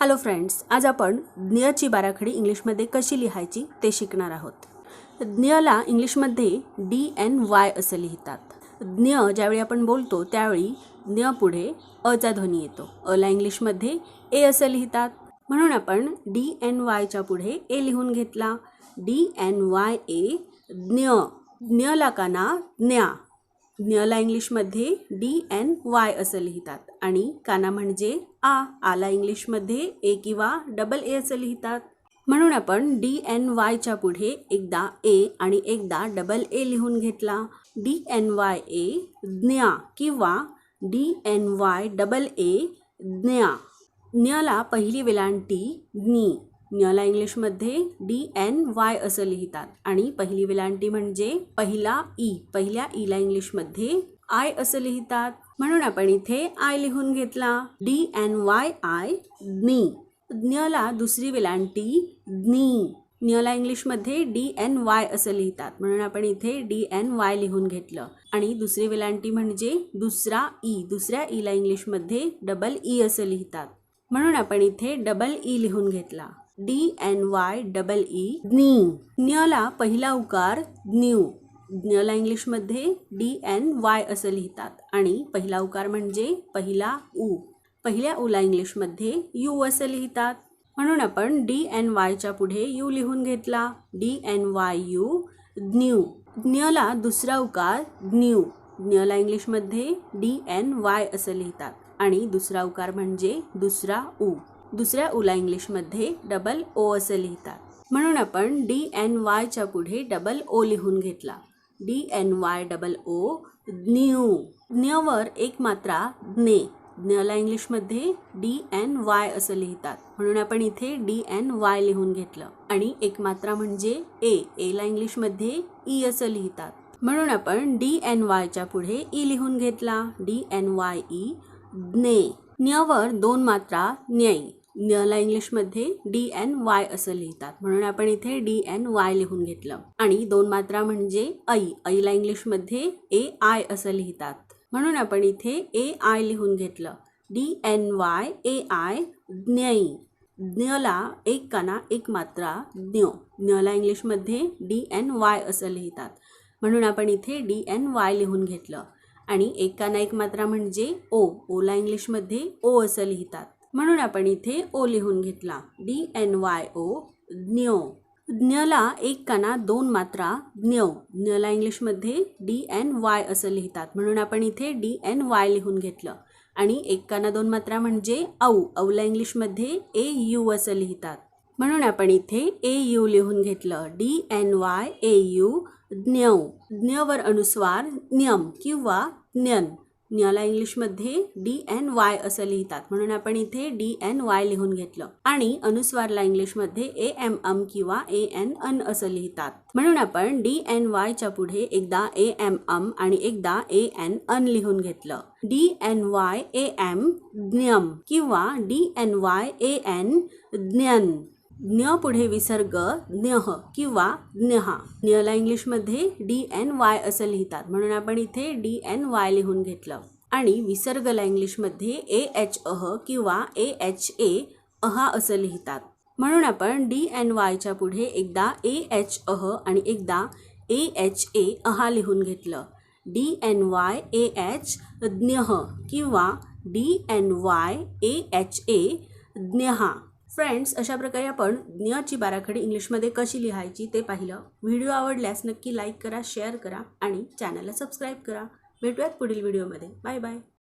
Hello friends आज आपण ज्ञची बाराखडी इंग्लिशमध्ये कशी लिहायची ते शिकणार आहोत. ज्ञला इंग्लिशमध्ये डी एन वाय असं लिहितात. ज्ञ ज्यावेळी आपण बोलतो त्यावेळी ज्ञ पुढे अचा ध्वनी येतो. अला इंग्लिशमध्ये ए असं लिहितात. म्हणून आपण डी एन वायच्या पुढे ए लिहून घेतला. डी एन वाय ए ज्ञ ज्ञला का ना ज्ञा. ज्ञला इंग्लिशमध्ये डी एन वाय असं लिहितात. आणि काना म्हणजे आ आला इंग्लिशमध्ये ए किंवा डबल ए असं लिहितात. म्हणून आपण डी एन वायच्या पुढे एकदा ए आणि एकदा डबल ए लिहून घेतला. डी एन वाय ए ज्ञा किंवा D N Y double A ज्ञा. ज्ञला पहिली वेलांटी ज्ञी. ज्ञला इंग्लिशमध्ये डी एन वाय असं लिहितात. आणि पहिली वेलांटी म्हणजे पहिला ई पहिल्या e ईला इंग्लिशमध्ये आय असं लिहितात. म्हणून आपण इथे आय लिहून घेतला. डी एन वाय आय ज्ञी ज्ञला दुसरी वेलांटी ज्ञी न्यला इंग्लिशमध्ये डी एन वाय असं लिहितात. म्हणून आपण इथे डी एन वाय लिहून घेतलं. आणि दुसरी वेलांटी म्हणजे दुसरा ई दुसऱ्या ईला इंग्लिशमध्ये डबल ई असं लिहितात. म्हणून आपण इथे डबल ई लिहून घेतला. D N Y double E ज्ञी ज्ञला पहिला उकार ज्ञू ज्ञला इंग्लिशमध्ये डी एन वाय असं लिहितात. आणि पहिला उकार म्हणजे पहिला ऊ पहिल्या उला इंग्लिशमध्ये यू असं लिहितात. म्हणून आपण डी एन वायच्या पुढे यू लिहून घेतला. डी एन वाय यू ज्ञू ज्ञला दुसरा उकार ज्ञू ज्ञला इंग्लिशमध्ये डी एन वाय असं लिहितात. आणि दुसरा उकार म्हणजे दुसरा ऊ दुसऱ्या उला इंग्लिशमध्ये डबल ओ असं लिहितात. म्हणून आपण डी एन वायच्या पुढे डबल ओ लिहून घेतला. D N Y double O ज्ञू ज्ञवर एक मात्रा ज्ञे. ज्ञला इंग्लिशमध्ये डी एन वाय असं लिहितात. म्हणून आपण इथे डी एन वाय लिहून घेतलं. आणि एक मात्रा म्हणजे ए. एला इंग्लिशमध्ये ई असं लिहितात. म्हणून आपण डी एन वायच्या पुढे ई लिहून घेतला. डी एन वाय ई ज्ञे. ज्ञवर दोन मात्रा न्यायी. न्यला इंग्लिशमध्ये डी एन वाय असं लिहितात. म्हणून आपण इथे डी एन वाय लिहून घेतलं. आणि दोन मात्रा म्हणजे ऐ. ऐला इंग्लिशमध्ये ए आय असं लिहितात. म्हणून आपण इथे ए आय लिहून घेतलं. D N Y A I ज्ञई ज्ञला एक काना एक मात्रा ज्ञ. ज्ञला इंग्लिशमध्ये डी एन वाय असं लिहितात. म्हणून आपण इथे डी एन वाय लिहून घेतलं. आणि एका ना एक मात्रा म्हणजे ओ ओला इंग्लिशमध्ये ओ असं लिहितात. म्हणून आपण इथे ओ लिहून घेतला. डी एन वाय ओ ज्ञो. ज्ञला एक काना दोन मात्रा ज्ञ. ज्ञला इंग्लिशमध्ये डी एन वाय असं लिहितात. म्हणून आपण इथे डी एन वाय लिहून घेतलं. आणि एक काना दोन मात्रा म्हणजे औ औला इंग्लिशमध्ये ए यू असं लिहितात. म्हणून आपण इथे ए यू लिहून घेतलं. D N Y A U ज्ञव. ज्ञवर अनुस्वार नियम किंवा ज्ञन. ज्ञला इंग्लिशमध्ये डी एन वाय असं लिहितात. म्हणून आपण इथे डी एन वाय लिहून घेतलं. आणि अनुस्वारला इंग्लिशमध्ये ए एम एम किंवा ए एन अन असं लिहितात. म्हणून आपण डी एन वायच्या पुढे एकदा ए एम एम आणि एकदा ए एन अन लिहून घेतलं. D N Y A M ज्ञम किंवा D N Y A N ज्ञन. ज्ञ पुढे विसर्ग ज्ञह किंवा ज्ञहा ज्ञला इंग्लिशमध्ये डी एन वाय असं लिहितात. म्हणून आपण इथे डी एन वाय लिहून घेतलं. आणि विसर्गला इंग्लिशमध्ये ए एच अह किंवा ए एच ए अहा असं लिहितात. म्हणून आपण डी एन वायच्या पुढे एकदा ए एच अह आणि एकदा ए एच ए अहा लिहून घेतलं. D N Y A H ज्ञह किंवा D N Y A H A ज्ञहा friends अशा प्रकारे आपण ज्ञची बाराखडी इंग्लिशमध्ये कशी लिहायची ते पाहिलं. व्हिडिओ आवडल्यास नक्की लाईक करा शेअर करा आणि चॅनलला सबस्क्राईब करा. भेटूयात पुढील व्हिडिओमध्ये. Bye bye.